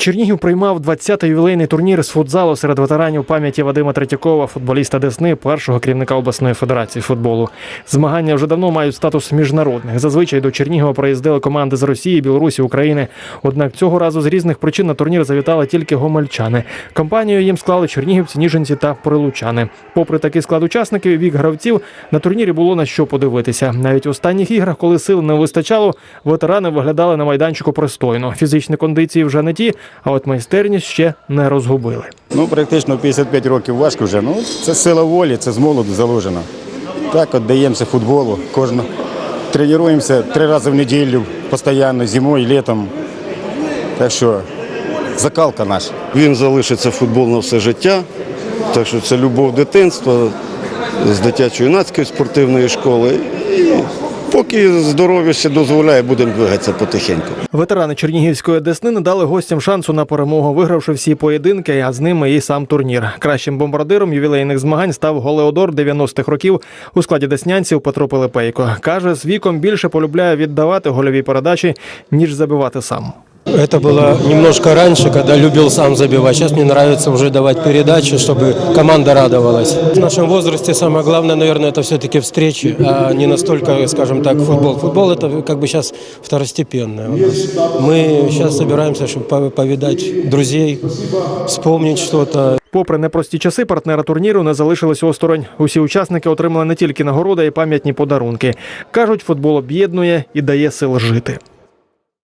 Чернігів приймав 20-й ювілейний турнір з футзалу серед ветеранів пам'яті Вадима Третьякова, футболіста Десни, першого керівника обласної федерації футболу. Змагання вже давно мають статус міжнародних. Зазвичай до Чернігова приїздили команди з Росії, Білорусі, України. Однак цього разу з різних причин на турнір завітали тільки гомельчани. Компанію їм склали чернігівці, ніженці та прилучани. Попри такий склад учасників, вік гравців на турнірі було на що подивитися. Навіть в останніх іграх, коли сил не вистачало, ветерани виглядали на майданчику пристойно. Фізичні кондиції вже не ті, а от майстерність ще не розгубили. Ну, практично 55 років важко вже. Ну, це сила волі, це з молоду заложено. Так, от даємося футболу. Кожну тренуємося три рази в неділю, постійно, зимою, літом. Так що закалка наша. Він залишиться футбол на все життя. Так що це любов дитинства з дитячо-юнацької спортивної школи. І поки здоров'я ще дозволяє, будемо двигатися потихеньку. Ветерани Чернігівської Десни не дали гостям шансу на перемогу, вигравши всі поєдинки, а з ними і сам турнір. Кращим бомбардиром ювілейних змагань став голеодор 90-х років у складі деснянців Петро Пилипейко. Каже, з віком більше полюбляє віддавати гольові передачі, ніж забивати сам. Это было немножко раньше, когда любил сам забивать. Сейчас мне нравится уже давать передачи, чтобы команда радовалась. В нашем возрасте самое главное, наверное, это все-таки встречи, а не настолько, скажем так, футбол. Футбол это как бы сейчас второстепенное у нас. Мы сейчас собираемся, чтобы пов- повидать друзей, вспомнить что-то. Попри непрості часи, партнера турніру не залишились осторонь. Усі учасники отримали не тільки нагороди, а й пам'ятні подарунки. кажуть, футбол об'єднує і дає сил жити.